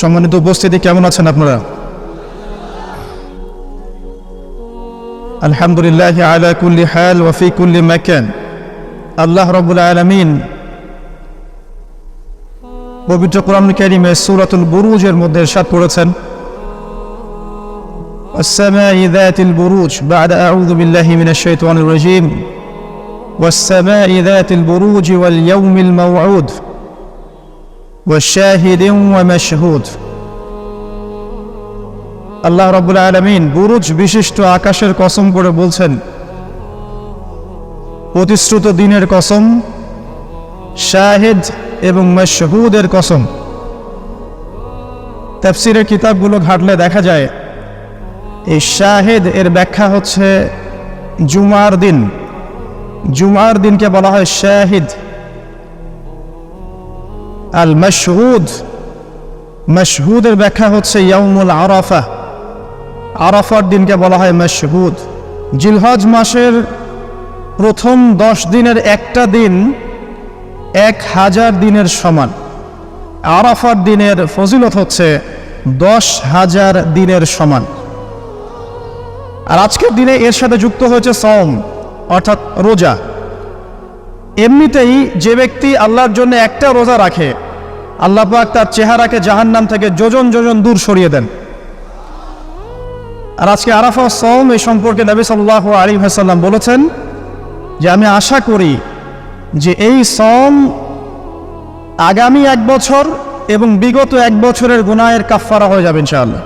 সম্মানিত উপস্থিতি কেমন আছেন আপনারা আলহামদুলিল্লাহ আলা কুল্লি হাল ওয়াফি কুল্লি মাকান আল্লাহ রব্বুল আলামিন পবিত্র কোরআন কারিমে সূরাতুল বুরুজের মধ্যে ইরশাদ করেছেন والسماء ذات البروج بعد أعوذ بالله من الشيطان الرجيم والسماء ذات البروج واليوم الموعود ওয়াশাহিদ ওয়ামাশহুদ আল্লাহ রব্বুল আলমিন বুরুজ বিশিষ্ট আকাশের কসম করে বলছেন, প্রতিশ্রুত দিনের কসম, শাহেদ এবং মশহুদের কসম। তাফসিরের কিতাবগুলো ঘাটলে দেখা যায়, এই শাহেদ এর ব্যাখ্যা হচ্ছে জুমার দিন। জুমার দিনকে বলা হয় শাহিদ। আল মশহুদ মশহুদের ব্যাখ্যা হচ্ছে ইয়ামুল আরাফা। আরাফার দিনকে বলা হয় মশহুদ। জিলহজ মাসের প্রথম দশ দিনের একটা দিন এক হাজার দিনের সমান। আরাফার দিনের ফজিলত হচ্ছে দশ হাজার দিনের সমান। আর আজকের দিনে এর সাথে যুক্ত হয়েছে সম অর্থাৎ রোজা। এমনিতেই যে ব্যক্তি আল্লাহর জন্য একটা রোজা রাখে আল্লাহ পাক তার চেহারাকে জাহান্নাম থেকে যোজন যোজন দূর সরিয়ে দেন। আর আজকে আরাফা সম এই সম্পর্কে নবী সাল্লাহ আলী হাসাল্লাম বলেছেন যে, আমি আশা করি যে এই সম আগামী এক বছর এবং বিগত এক বছরের গুনায়ের কাফফারা হয়ে যাবে ইনশাআল্লাহ।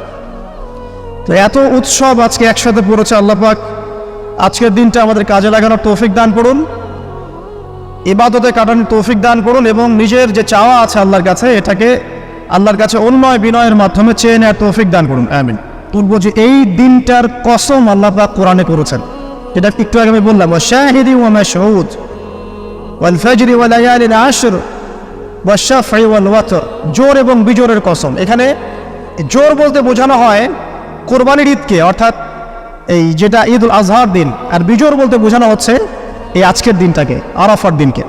তো এত উৎসব আজকে একসাথে পড়েছে আল্লাহ পাক। আজকের দিনটা আমাদের কাজে লাগানোর তৌফিক দান করুন। ইবাদতে কাটানোর তৌফিক দান করুন এবং নিজের যে চাওয়া আছে আল্লাহর কাছে, এটাকে আল্লাহর কাছে উন্ময় বিনয়ের মাধ্যমে চেয়ে নেওয়ার তৌফিক দান করুন। আমিন। তুলবো যে এই দিনটার কসম আল্লাহ পাক কোরআনে করেছেন। যেটা একটু আগে আমি বললাম শাহিদি ওয়াল ফজরি আয়ালিল আশর ওয়াশাফি ওয়াল ওয়াতর। জোর এবং বিজোরের কসম। এখানে জোর বলতে বোঝানো হয় কোরবানির ঈদকে, অর্থাৎ এই যেটা ঈদ উল আজহার দিন। আর বিজোর বলতে বোঝানো হচ্ছে এই আজকের দিনটাকে, আরাফার দিনকে।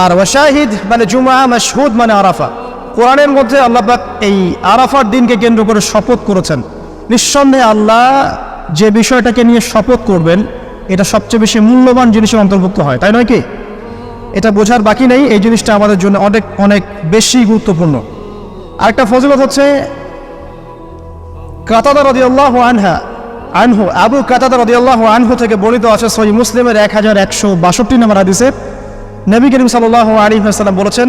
আর ওয়াশাহিদ মানে জুমা মাসহুদ মানে আরাফা। কোরআনের মধ্যে আল্লাহবাক এই আরাফার দিনকে কেন্দ্র করে শপথ করেছেন। নিঃসন্দেহে আল্লাহ যে বিষয়টাকে নিয়ে শপথ করবেন, এটা সবচেয়ে বেশি মূল্যবান জিনিসের অন্তর্ভুক্ত হয়, তাই নয় কি? এটা বোঝার বাকি নেই, এই জিনিসটা আমাদের জন্য অনেক অনেক বেশি গুরুত্বপূর্ণ। আরেকটা ফজিলত হচ্ছে, কাতাদা রদিয়াল্লাহ আনহা আনহু আবু কাতাদা রদিয়াল্লাহ আনহু থেকে বর্ণিত আছে, সহি মুসলিমের এক হাজার একশো বাষট্টি নম্বর হাদিসে। নবী করিম সাল্লাহ আলী সাল্লাম বলেছেন,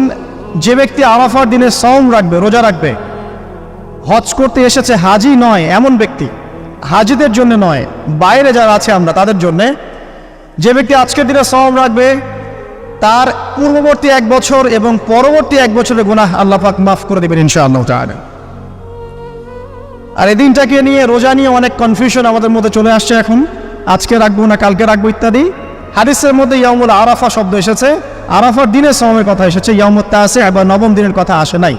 যে ব্যক্তি আরাফার দিনে সম রাখবে, রোজা রাখবে, হজ করতে এসেছে হাজি নয় এমন ব্যক্তি, হাজিদের জন্য নয়, বাইরে যারা আছে আমরা তাদের জন্যে, যে ব্যক্তি আজকের দিনে সম রাখবে, তার পূর্ববর্তী এক বছর এবং পরবর্তী এক বছরের গুনাহ আল্লাহ পাক মাফ করে দেবেন ইনশাআল্লাহ তাআলা। আর এই দিনটাকে নিয়ে রোজা নিয়ে অনেক কনফিউশন আমাদের মধ্যে চলে আসছে এখন। আজকে রাখব না, কালকে রাখব ইত্যাদি। হাদিসের মধ্যে ইয়ামুল আরাফা শব্দ এসেছে। আরাফার দিনের সময়ের কথা এসেছে ইয়ামুল তাসে বা নবম দিনের কথা আসে নাই।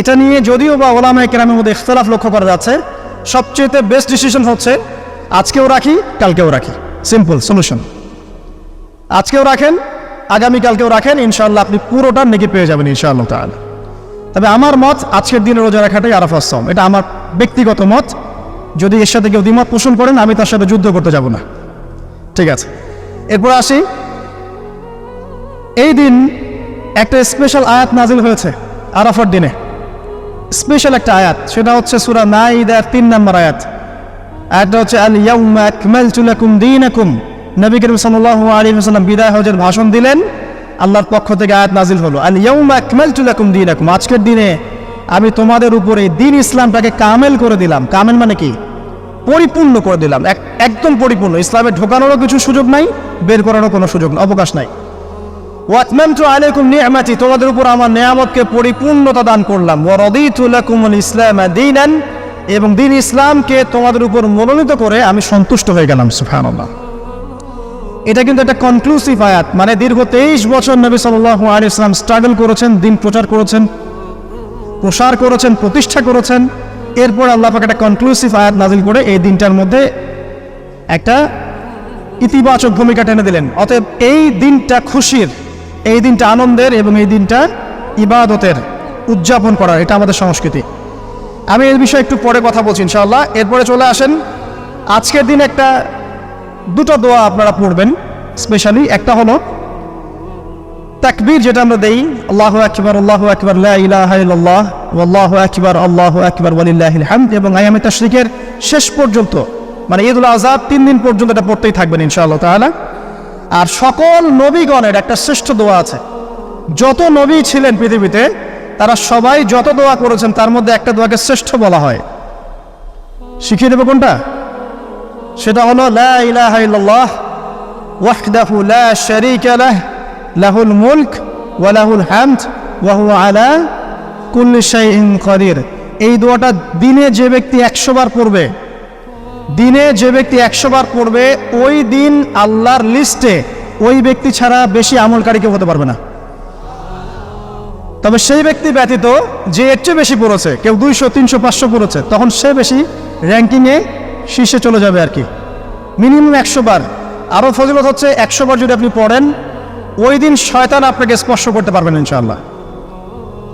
এটা নিয়ে যদিও বা ওলামায় কেরামের মধ্যে ইখতলাফ লক্ষ্য করা যাচ্ছে সবচেয়ে বেস্ট ডিসিশন হচ্ছে, আজকেও রাখি, কালকেও রাখি। সিম্পল সলিউশন আজকেও রাখেন, আগামীকালকেও রাখেন, ইনশাআল্লাহ আপনি পুরোটা নেকি পেয়ে যাবেন, ইনশাআল্লাহ তাহলে তবে আমার মত আজকের দিনে রোজা রাখাটাই আরাফার সম এটা আমার ব্যক্তিগত মত। যদি এর সাথে কেউ দ্বিমত পোষণ করেন, আমি তার সাথে যুদ্ধ করতে যাব না। ঠিক আছে? এরপর আসি। এই দিন একটা স্পেশাল আয়াত নাজিল হয়েছে আরাফার দিনে। স্পেশাল একটা আয়াত। সেটা হচ্ছে সুরা নাইদার তিন নম্বর আয়াত। আয়াতটা হচ্ছে আল ইয়াউমা আকমালতু লাকুম দীনাকুম। নবী করিম সাল্লাল্লাহু আলাইহি ওয়াসাল্লাম বিদায় হজের ভাষণ দিলেন। আল্লাহর পক্ষ থেকে আয়াত নাজিল হলো। আল ইয়াউমা আকমালতু লাকুম দীনাকুম। আজকের দিনে আমি তোমাদের উপরে দিন ইসলামটাকে কামেল করে দিলাম। কামেল মানে কি? পরিপূর্ণ করে দিলাম। একদম পরিপূর্ণ। ইসলামে ঢোকানোরও কিছু সুযোগ নাই, বের করারও কোনো সুযোগ অবকাশ নাই। ওয়াতমামতু আলাইকুম নি'মাতি তোমাদের উপর আমার নিয়ামতকে পরিপূর্ণতা দান করলাম। ওয়া রাদিতু লাকুমুল ইসলাম দীনান। এবং দিন ইসলামকে তোমাদের উপর মনোনীত করে আমি সন্তুষ্ট হয়ে গেলাম, সুবহানাল্লাহ। এটা কিন্তু একটা কনক্লুসিভ আয়াত মানে দীর্ঘ তেইশ বছর নবী সাল্লাল্লাহু আলাইহি ইসলাম স্ট্রাগল করেছেন, দিন প্রচার করেছেন, প্রসার করেছেন, প্রতিষ্ঠা করেছেন। এরপর আল্লাহ পাক একটা কনক্লুসিভ আয়াত নাজিল করে এই দিনটার মধ্যে একটা ইতিবাচক ভূমিকা টেনে দিলেন। অতএব এই দিনটা খুশির, এই দিনটা আনন্দের এবং এই দিনটা ইবাদতের উদযাপন করার, এটা আমাদের সংস্কৃতি। আমি এর বিষয়ে একটু পরে কথা বলছি ইনশাআল্লাহ। এরপরে চলে আসেন আজকের দিন একটা দুটো দোয়া আপনারা পড়বেন স্পেশালি একটা হলো তাকবীর যেটা আমরা দেই, আল্লাহ আকবার আল্লাহ আকবার ইল্লাল্লাহ আল্লাহ আকবার আল্লাহ আকবার, ওয়ালিল্লাহিল হামদ এবং আয়ামে তাশরিকের শেষ পর্যন্ত মানে ঈদুল আজহা তিন দিন পর্যন্ত এটা পড়তেই থাকবেন ইনশাআল্লাহ তাআলা। আর সকল নবীগণের একটা শ্রেষ্ঠ দোয়া আছে, যত নবী ছিলেন পৃথিবীতে, তারা সবাই যত দোয়া করেছেন, তার মধ্যে একটা দোয়াকে শ্রেষ্ঠ বলা হয়। শিখিয়ে দেবো কোনটা? সেটা হলো, লা ইলাহা ইল্লাল্লাহ, ওয়াহদাহু লা শারীকা লাহ, লাহুল মুলক ওয়া লাহুল হামদ ওয়া হুয়া আলা কুল্লি শাইইন কাদির। এই দোয়াটা দিনে যে ব্যক্তি একশো বার পড়বে, দিনে যে ব্যক্তি একশো বার পড়বে, ওই দিন আল্লাহর লিস্টে ওই ব্যক্তি ছাড়া বেশি আমলকারী কেউ হতে পারবে না। তবে সেই ব্যক্তি ব্যতীত যে চেয়ে বেশি পড়েছে, কেউ দুইশো, তিনশো, পাঁচশো পড়েছে, তখন সে বেশি র্যাঙ্কিংয়ে শীর্ষে চলে যাবে আর কি। মিনিমাম একশো বার। আরও ফজিলত হচ্ছে একশো বার যদি আপনি পড়েন, ওই দিন শয়তান আপনাকে স্পর্শ করতে পারবেন ইনশাআল্লাহ।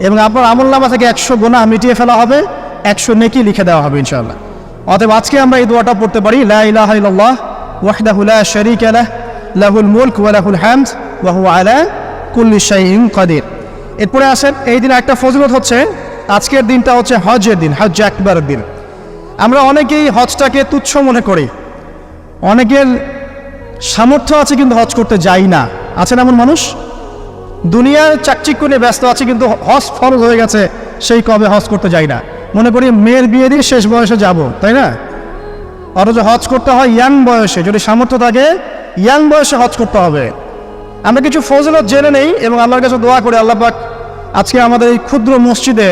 এবং আপনার আমল নামা থেকে একশো গোনা মিটিয়ে ফেলা হবে, একশো নেকি লিখে দেওয়া হবে ইনশাআল্লাহ। অতএব আজকে আমরা এই দোয়াটা পড়তে পারি, লা ইলাহা ইল্লাল্লাহ, ওয়াহদাহু লা শারীকা লাহ, লাহুল মুলক ওয়া লাহুল হামদ, ওয়া হুয়া আলা কুল্লি কাদির। এরপরে আসেন, এই দিন একটা ফজিলত হচ্ছে, আজকের দিনটা হচ্ছে হজের দিন হজ একবারের দিন। আমরা অনেকেই হজটাকে তুচ্ছ মনে করি। অনেকের সামর্থ্য আছে কিন্তু হজ করতে যাই না। আছেন এমন মানুষ? দুনিয়ার চাকচিক্য নিয়ে ব্যস্ত আছে কিন্তু হজ ফরজ হয়ে গেছে, সেই কবে হজ করতে যাই না। মনে করি মেয়ের বিয়ে দিয়ে শেষ বয়সে যাব, তাই না? অথচ হজ করতে হয় ইয়াং বয়সে, যদি সামর্থ্য থাকে, ইয়াং বয়সে হজ করতে হবে। আমরা কিছু ফজলত জেনে নেই এবং আল্লাহর কাছে দোয়া করি, আল্লাহ পাক আজকে আমাদের এই ক্ষুদ্র মসজিদে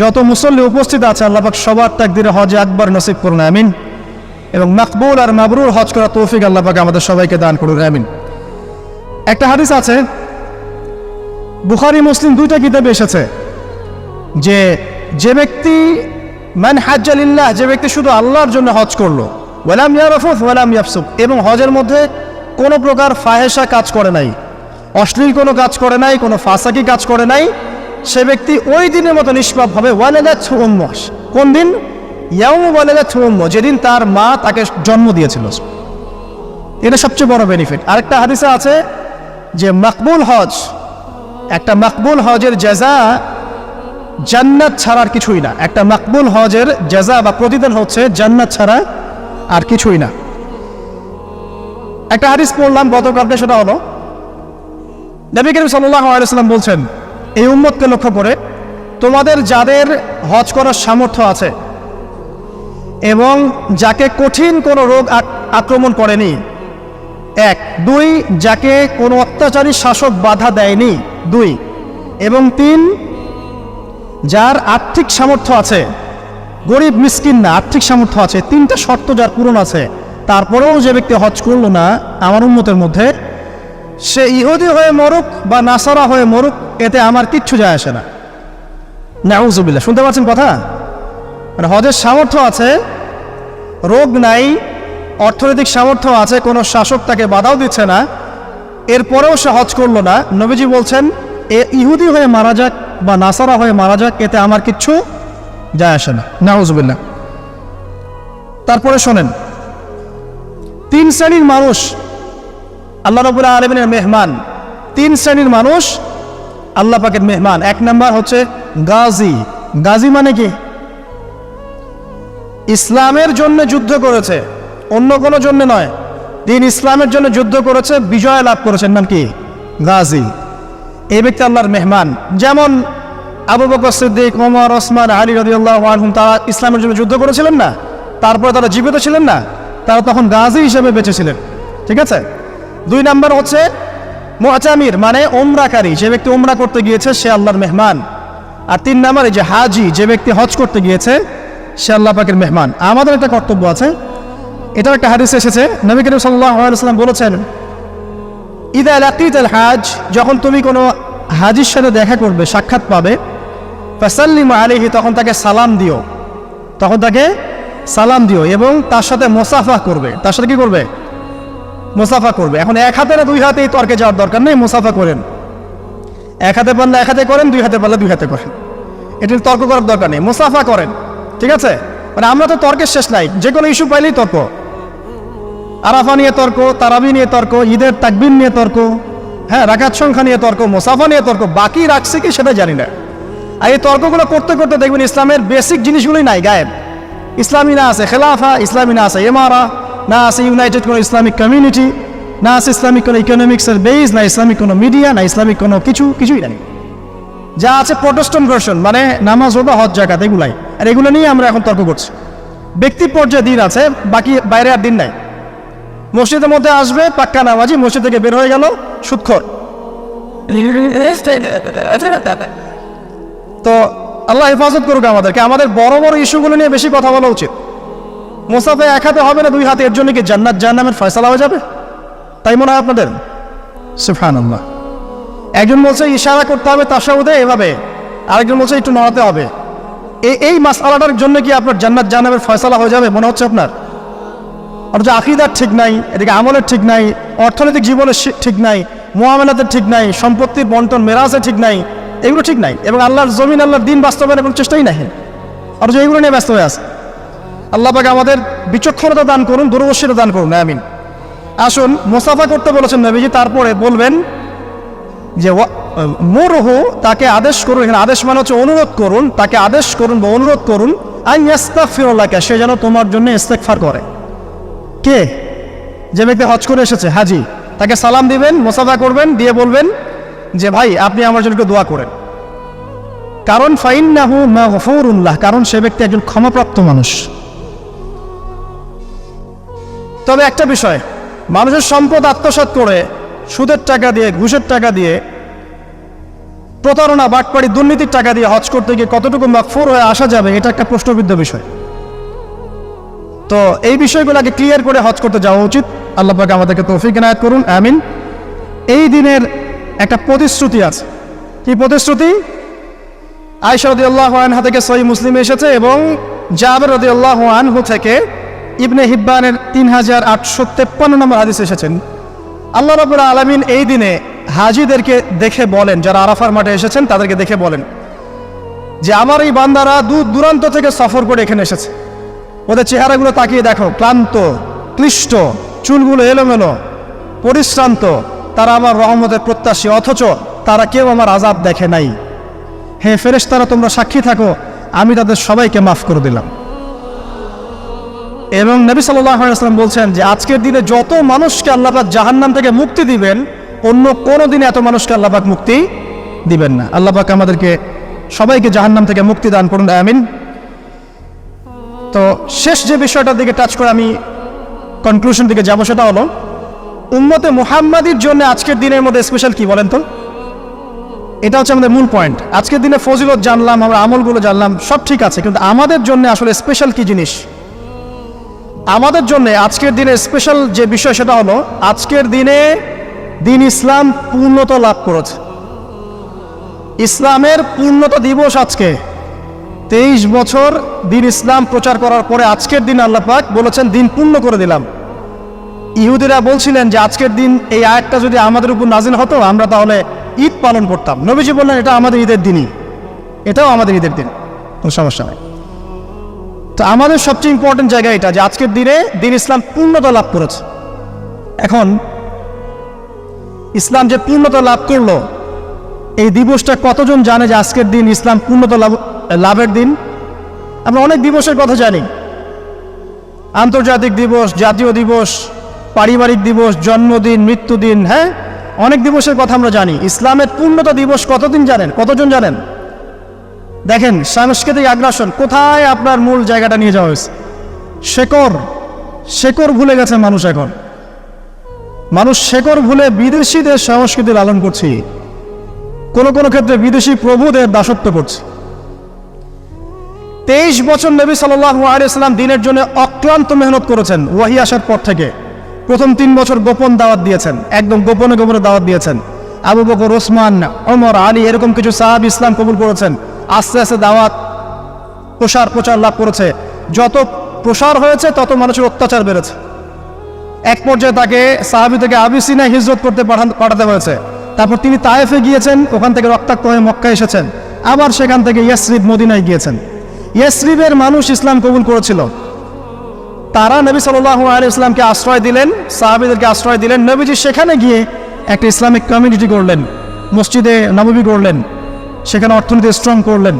যত মুসল্লি উপস্থিত আছে, আল্লাহ পাক সবার তাকদিরে হজে আকবর নসিব করুন, আমিন। এবং মাকবুল আর মাবরুর হজ করা তৌফিক আল্লাহ পাক আমাদের সবাইকে দান করুন, আমিন। একটা হাদিস আছে, বুখারি, মুসলিম দুইটা কিতাবে এসেছে যে যে ব্যক্তি মান হাজ্জালিল্লাহ যে ব্যক্তি শুধু আল্লাহর জন্য হজ করল, ওয়ালাম ইয়ারফুফ ওয়ালাম ইয়াফসুফ এবং হজের মধ্যে কোনো প্রকার ফাহেসা কাজ করে নাই, অশ্লীল কোনো কাজ করে নাই, কোনো ফাঁসাকি কাজ করে নাই সে ব্যক্তি ওই দিনের মতো নিষ্পাপ হবে ওয়ালেদা ছুম্মস কোন দিন? ইয়াউম ওয়ালেদা ছুম্ম যেদিন তার মা তাকে জন্ম দিয়েছিল। এটা সবচেয়ে বড় বেনিফিট আরেকটা হাদিসে আছে যে মাকবুল হজ, একটা মাকবুল হজের জেজা জান্নাত ছাড়ার কিছুই না। একটা মাকবুল হজের জেজা বা প্রতিদান হচ্ছে জান্নাত ছাড়া আর কিছুই না। একটা হাদিস পড়লাম গতকালকে সেটা হলো। নবী করিম সাল্লাহ আলাইসাল্লাম বলছেন এই উম্মতকে লক্ষ্য করে তোমাদের যাদের হজ করার সামর্থ্য আছে এবং যাকে কঠিন কোনো রোগ আক্রমণ করেনি। এক, দুই, যাকে কোনো অত্যাচারী শাসক বাধা দেয়নি। দুই, এবং তিন, যার আর্থিক সামর্থ্য আছে, গরিব, মিসকিন না, আর্থিক সামর্থ্য আছে, তিনটা শর্ত যার পূরণ আছে, তারপরেও যে ব্যক্তি হজ করল না, আমার উন্মতের মধ্যে সে ইহুদি হয়ে মরুক বা নাসারা হয়ে মরুক, এতে আমার কিচ্ছু যায় আসে না। নাউজুবিল্লা শুনতে পাচ্ছেন কথা? মানে হজের সামর্থ্য আছে, রোগ নাই, অর্থনৈতিক সামর্থ্য আছে, কোনো শাসক তাকে বাধাও দিচ্ছে না, এরপরেও সে হজ করল না। নবীজি বলছেন, এ ইহুদি হয়ে মারা যাক বা নাসারা হয়ে মারা যাক, এতে আমার কিচ্ছু যায় আসে না। নাউজুবিল্লা তারপরে শোনেন, তিন শ্রেণির মানুষ আল্লাহ রবুল্লা আলমিনের মেহমান। তিন শ্রেণির মানুষ, আল্লাহ পাকের মেহমান। এক নাম্বার হচ্ছে গাজী। গাজী মানে কি? ইসলামের জন্য যুদ্ধ করেছে, অন্য কোনো জন্য নয়। দিন ইসলামের জন্য যুদ্ধ করেছে, বিজয় লাভ করেছেন নাম কি? গাজী। এই ব্যক্তি আল্লাহর মেহমান। যেমন আবু বকর সিদ্দিক, ওমর, ওসমান, আলী রদিউল্লাহ আলহুম তারা ইসলামের জন্য যুদ্ধ করেছিলেন না, তারপরে তারা জীবিত ছিলেন না, তারা তখন গাজী হিসেবে বেঁচেছিলেন ঠিক আছে? দুই নাম্বার হচ্ছে মোচামির মানে ওমরাকারী যে ব্যক্তি ওমরা করতে গিয়েছে, সে আল্লাহর মেহমান। আর তিন নাম্বার এই যে হাজি, যে ব্যক্তি হজ করতে গিয়েছে, সে আল্লাহ পাকের মেহমান। আমাদের একটা কর্তব্য আছে। এটাও একটা হাদিস এসেছে। নবী করিম আলাইসাল্লাম বলেছেন, ইদা লাকিত আল হাজ যখন তুমি কোনো হাজির সাথে দেখা করবে, সাক্ষাৎ পাবে, ফাসাল্লিম আলিহি তখন তাকে সালাম দিও। তখন তাকে সালাম দিও এবং তার সাথে মোসাফা করবে। তার সাথে কি করবে? মোসাফা করবে। এখন এক হাতে না দুই হাতে এই তর্কে যাওয়ার দরকার নেই, মুসাফা করেন। এক হাতে পারলে এক হাতে করেন, দুই হাতে পারলে দুই হাতে করেন। এটির তর্ক করার দরকার নেই, মুসাফা করেন, ঠিক আছে? মানে আমরা তো তর্কের শেষ নাই, যে কোনো ইস্যু পাইলেই তর্ক। আরাফা নিয়ে তর্ক, তারাবি নিয়ে তর্ক, ঈদের তাকবিন নিয়ে তর্ক হ্যাঁ রাকাত সংখ্যা নিয়ে তর্ক, মুসাফা নিয়ে তর্ক, বাকি রাখছে কি সেটা জানি না। আর এই তর্কগুলো করতে করতে দেখবেন ইসলামের বেসিক জিনিসগুলোই নাই, গায়েব। ইসলামী না আছে, খেলাফা, ইসলামী না আছে, এমারা না আছে ইউনাইটেড কোনো ইসলামিক কমিউনিটি না আছে ইসলামিক কোনো ইকোনমিক্সের বেস না ইসলামিক কোনো মিডিয়া না ইসলামিক কোনো কিছু, কিছুই নাই। যা আছে প্রোটেস্টন ভার্সন মানে নামাজ রোজা, হজ জাকাত এগুলাই। আর এগুলো নিয়ে আমরা এখন তর্ক করছি। ব্যক্তি পর্যায়ে দিন আছে, বাকি বাইরে আর দিন নাই। মসজিদের মধ্যে আসবে, পাক্কা নামাজি, মসজিদ থেকে বের হয়ে গেল সুৎখর তো আল্লাহ হেফাজত করুক আমাদেরকে, আমাদের বড় বড় ইস্যুগুলো নিয়ে বেশি কথা বলা উচিত। মোসাফে এক হাতে হবে না, দুই হাতে। এর জন্য কি জান্নাত জাহান্নামের ফয়সালা হয়ে যাবে? তাই মনে হয় আপনাদের? আল্লাহ একজন বলছে, ইশারা করতে হবে তাসাউদে, এভাবে। আরেকজন বলছে, একটু নড়াতে হবে। এই এই মাসালাটার জন্য কি আপনার জান্নাত জাহান্নামের ফয়সালা হয়ে যাবে, মনে হচ্ছে আপনার? অথচ আকিদার ঠিক নাই, এদিকে আমলের ঠিক নাই, অর্থনৈতিক জীবনের ঠিক নাই মোয়ামেলাতের ঠিক নাই, সম্পত্তির বন্টন মেরাজে ঠিক নাই, এগুলো ঠিক নাই। এবং আল্লাহর জমিন, আল্লাহর দিন বাস্তবায়নের কোনো চেষ্টাই নাই। অথচ এগুলো নিয়ে ব্যস্ত হয়ে আছে। আল্লাহ পাকে আমাদের বিচক্ষণতা দান করুন, দূরদর্শিতা দান করুন, আমিন। আসুন, মোসাফা করতে বলেছেন নবীজি, তারপরে বলবেন যে মোরহু, তাকে আদেশ করুন, এখানে আদেশ মানে হচ্ছে অনুরোধ করুন, তাকে আদেশ করুন বা অনুরোধ করুন আই ইস্তাগফিরুল্লাহকে সে যেন তোমার জন্য ইস্তেকফার করে। কে? যে ব্যক্তি হজ করে এসেছে, হাজি, তাকে সালাম দিবেন, মোসাফা করবেন, দিয়ে বলবেন যে, ভাই, আপনি আমার জন্য একটু দোয়া করেন। কারণ ফাইন্নাহু মাগফুরুল্লাহ, কারণ সে ব্যক্তি একজন ক্ষমাপ্রাপ্ত মানুষ। তবে একটা বিষয়, মানুষের সম্পদ আত্মসাৎ করে সুদের টাকা দিয়ে, ঘুষের টাকা দিয়ে, প্রতারণা, বাটপাড়ি, দুর্নীতির টাকা দিয়ে হজ করতে গিয়ে কতটুকু মাকফুর হয়ে আসা যাবে, এটা একটা প্রশ্নবিদ্ধ বিষয়। তো এই বিষয়গুলোকে ক্লিয়ার করে হজ করতে যাওয়া উচিত। আল্লাহ পাকে আমাদেরকে তৌফিক এনায়ত করুন, আমিন। এই দিনের একটা প্রতিশ্রুতি আছে। কি প্রতিশ্রুতি? আয়সা রদি আল্লাহ আনহা থেকে সহি মুসলিম এসেছে এবং জাবের রদি আল্লাহ আনহু থেকে ইবনে হিব্বানের তিন হাজার আটশো তেপ্পান্ন নম্বর হাদিস এসেছেন। আল্লাহ রবুল্লা আলমিন এই দিনে হাজিদেরকে দেখে বলেন, যারা আরাফার মাঠে এসেছেন, তাদেরকে দেখে বলেন যে, আমার এই বান্দারা দূর দূরান্ত থেকে সফর করে এখানে এসেছে। ওদের চেহারাগুলো তাকিয়ে দেখো, ক্লান্ত, ক্লিষ্ট, চুলগুলো এলোমেলো, পরিশ্রান্ত। তারা আমার রহমতের প্রত্যাশী, অথচ তারা কেউ আমার আজাব দেখে নাই। হে ফেরেশ তারা তোমরা সাক্ষী থাকো, আমি তাদের সবাইকে মাফ করে দিলাম। এবং নবী সাল্লাম বলছেন যে আজকের দিনে যত মানুষকে আল্লাপাক জাহান্নাম থেকে মুক্তি দিবেন, অন্য কোনো দিনে এত মানুষকে আল্লাপাক মুক্তি দিবেন না। আল্লাপাক আমাদেরকে সবাইকে জাহান্নাম থেকে মুক্তি দান করুন, আমিন। তো শেষ যে বিষয়টার দিকে টাচ করে আমি কনক্লুশন দিকে যাব সেটা হলো, উম্মতে মুহাম্মাদির জন্য আজকের দিনের মধ্যে স্পেশাল কি বলেন তো? এটা হচ্ছে আমাদের মূল পয়েন্ট আজকের দিনে ফজিলত জানলাম, আমরা আমলগুলো জানলাম, সব ঠিক আছে, কিন্তু আমাদের জন্য আসলে স্পেশাল কি জিনিস? আমাদের জন্য আজকের দিনে স্পেশাল যে বিষয় সেটা হলো, আজকের দিনে দিন ইসলাম পূর্ণতা লাভ করেছে। ইসলামের পূর্ণতা দিবস আজকে। তেইশ বছর দিন ইসলাম প্রচার করার পরে আজকের দিন আল্লাহ পাক বলেছেন, দিন পূর্ণ করে দিলাম। ইহুদিরা বলছিলেন যে, আজকের দিন এই আয়াতটা যদি আমাদের উপর নাজিল হতো, আমরা তাহলে ঈদ পালন করতাম। নবীজি বললেন, এটা আমাদের ঈদের দিনই। এটাও আমাদের ঈদের দিন। কোনো সমস্যা নেই। তো আমাদের সবচেয়ে ইম্পর্টেন্ট জায়গা এটা যে আজকের দিনে দিন ইসলাম পূর্ণতা লাভ করেছে। এখন, ইসলাম যে পূর্ণতা লাভ করল, এই দিবসটা কতজন জানে যে আজকের দিন ইসলাম পূর্ণতা লাভ, লাভের দিন? আমরা অনেক দিবসের কথা জানি। আন্তর্জাতিক দিবস, জাতীয় দিবস, পারিবারিক দিবস, জন্মদিন, মৃত্যুদিন হ্যাঁ? অনেক দিবসের কথা আমরা জানি। ইসলামের পূর্ণতা দিবস কতদিন জানেন? কতজন জানেন? দেখেন, সাংস্কৃতিক আগ্রাসন, কোথায় আপনার মূল জায়গাটা নিয়ে যাওয়া হয়েছে? শেকর শেকর ভুলে গেছে মানুষ এখন। মানুষ শেকর ভুলে বিদেশিদের সংস্কৃতি লালন করছে। কোনো কোনো ক্ষেত্রে বিদেশি প্রভুদের দাসত্ব করছে। তেইশ বছর নবী সাল্লাহ দিনের জন্য অক্লান্ত মেহনত করেছেন, ওয়াহি আসার পর থেকে। প্রথম তিন বছর গোপন দাওয়াত দিয়েছেন, একদম গোপনে গোপনে দাওয়াত দিয়েছেন। আবু বকর, ওসমান অমর আলী, এরকম কিছু সাহাব ইসলাম কবুল করেছেন। আস্তে আস্তে দাওয়াত, প্রসার, প্রচার লাভ করেছে। যত প্রসার হয়েছে, তত মানুষের অত্যাচার বেড়েছে। এক পর্যায়ে তাকে সাহাবি থেকে আবিসিনা হিজরত করতে পাঠাতে হয়েছে। তারপর তিনি তায়েফে গিয়েছেন, ওখান থেকে রক্তাক্ত হয়ে মক্কা এসেছেন। আবার সেখান থেকে ইয়াসরিব মদিনায় গিয়েছেন। ইয়াসরিবের মানুষ ইসলাম কবুল করেছিল। তারা নবী সাল্লাল্লাহু আলী ইসলামকে আশ্রয় দিলেন, সাহাবিদেরকে আশ্রয় দিলেন। নবীজি সেখানে গিয়ে একটা ইসলামিক কমিউনিটি গড়লেন, মসজিদে নববী করলেন সেখানে অর্থনীতি স্ট্রং করলেন।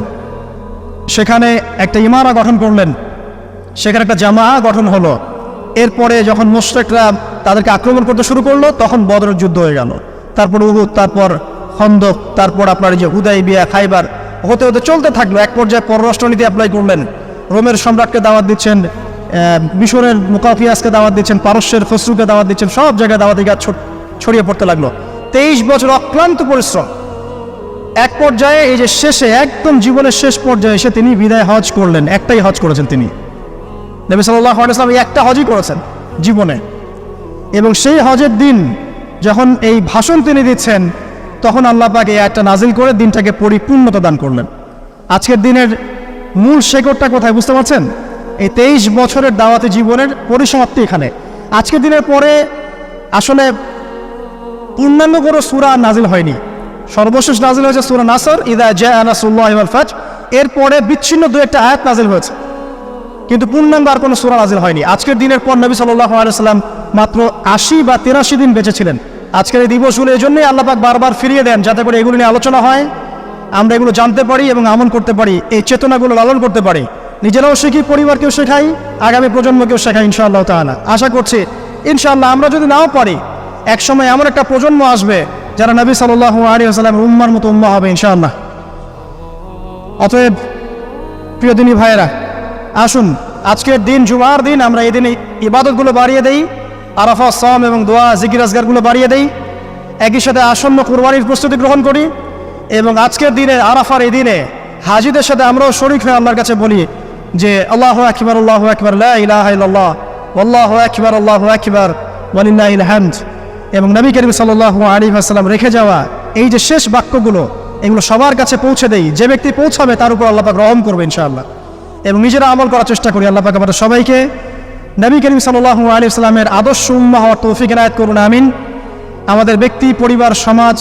সেখানে একটা ইমারা গঠন করলেন। সেখানে একটা জামা গঠন হলো। এরপরে যখন মোশরেকরা তাদেরকে আক্রমণ করতে শুরু করল, তখন বদরের যুদ্ধ হয়ে গেল। তারপর উহুদ, তারপর খন্দক, তারপর আপনার যে হুদাই বিয়া খাইবার হতে হতে চলতে থাকল। এক পর্যায়ে পররাষ্ট্রনীতি অ্যাপ্লাই করলেন। রোমের সম্রাটকে দাওয়াত দিচ্ছেন মিশরের মুকাফিয়াসকে দাওয়াত দিচ্ছেন, পারস্যের ফসরুকে দাওয়াত দিচ্ছেন, সব জায়গায় দাওয়াতি গাছ ছড়িয়ে পড়তে লাগল। তেইশ বছর অক্লান্ত পরিশ্রম। এক পর্যায়ে এই যে শেষে, একদম জীবনের শেষ পর্যায়ে এসে তিনি বিদায় হজ করলেন, একটাই হজ করেছেন তিনি। নবী সাল্লাহ আলাইসলাম একটা হজই করেছেন জীবনে। এবং সেই হজের দিন যখন এই ভাষণ তিনি দিচ্ছেন, তখন আল্লাহ এই একটা নাজিল করে দিনটাকে পরিপূর্ণতা দান করলেন। আজকের দিনের মূল শেকড়টা কোথায় বুঝতে পারছেন? এই তেইশ বছরের দাওয়াতি জীবনের পরিসমাপ্তি এখানে। আজকের দিনের পরে আসলে পূর্ণাঙ্গ কোনো সুরা নাজিল হয়নি। সর্বশেষ নাজিল হয়েছে সুরা নাসর, ইদা জা আনাসুল্লাহ ইমাল ফাজ এরপরে বিচ্ছিন্ন দু একটা আয়াত নাজিল হয়েছে। কিন্তু পূর্ণাঙ্গ আর কোনো সুরা নাজিল হয়নি। আজকের দিনের পর নবী সাল্লাহ আলাইসাল্লাম মাত্র আশি বা তিরাশি দিন বেঁচে ছিলেন। আজকের এই দিবসগুলো এই জন্যই আল্লাপাক বারবার ফিরিয়ে দেন, যাতে করে এগুলো নিয়ে আলোচনা হয়, আমরা এগুলো জানতে পারি এবং আমল করতে পারি, এই চেতনাগুলো লালন করতে পারি। নিজেরাও শিখি, পরিবারকেও শেখাই, আগামী প্রজন্মকেও শেখাই, ইনশাআল্লাহ তাআলা। আশা করছি, ইনশাআল্লাহ আমরা যদি নাও পারি, একসময় এমন একটা প্রজন্ম আসবে যারা নবী সাল্লাহ আলী আসালাম উম্মার মতো উম্মা হবে, ইনশাআল্লাহ। অতএব, প্রিয় দিনী ভাইয়েরা, আসুন, আজকের দিন, জুমার দিন, আমরা এই দিনে ইবাদতগুলো বাড়িয়ে দেই আরাফা সাম এবং দোয়া, জিকির আজগারগুলো বাড়িয়ে দেই, একই সাথে আসন্ন কোরবানির প্রস্তুতি গ্রহণ করি এবং আজকের দিনে, আরাফার এই দিনে হাজিদের সাথে আমরাও শরিক হয়ে আল্লাহর কাছে বলি যে, আল্লাহ আকবর আল্লাহ আকবর ইল্লাল্লাহ আল্লাহ আকবর আল্লাহ আকবর, ওয়ালিল্লাহিল হামদ। এবং নবী করিম সাল্লাহ আলী আসসালাম রেখে যাওয়া এই যে শেষ বাক্যগুলো, এগুলো সবার কাছে পৌঁছে দেই। যে ব্যক্তি পৌঁছাবে তার উপর আল্লাপাক রহম করবে ইনশাআল্লাহ। এবং নিজেরা আমল করার চেষ্টা করি আল্লাপাক আমাদের সবাইকে। নবী করিম সাল্লাহ আলী ইসলামের আদর্শ উম্মা হওয়ার তৌফিক রায়ত করুন, আমিন। আমাদের ব্যক্তি, পরিবার, সমাজ,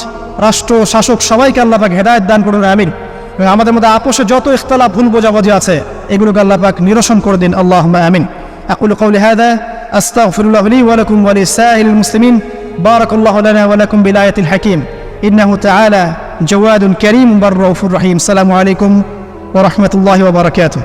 রাষ্ট্র, শাসক সবাইকে আল্লাপাক হেদায়ত দান করুন, আমিন। এবং আমাদের মধ্যে আপোষে যত ইখতলা ভুল বোঝাবুঝি আছে, এগুলোকে আল্লাপাক নিরসন করে দিন আল্লাহ আমিন। আকুল কৌলি হায়দা আস্তাফিরুল্লাহ আলী ওয়ালাইকুম আলী সাহিল মুসলিমিন। بارك الله لنا ولكم بالآية الحكيم. إنه تعالى جواد كريم بر رؤوف رحيم. السلام عليكم ورحمة الله وبركاته.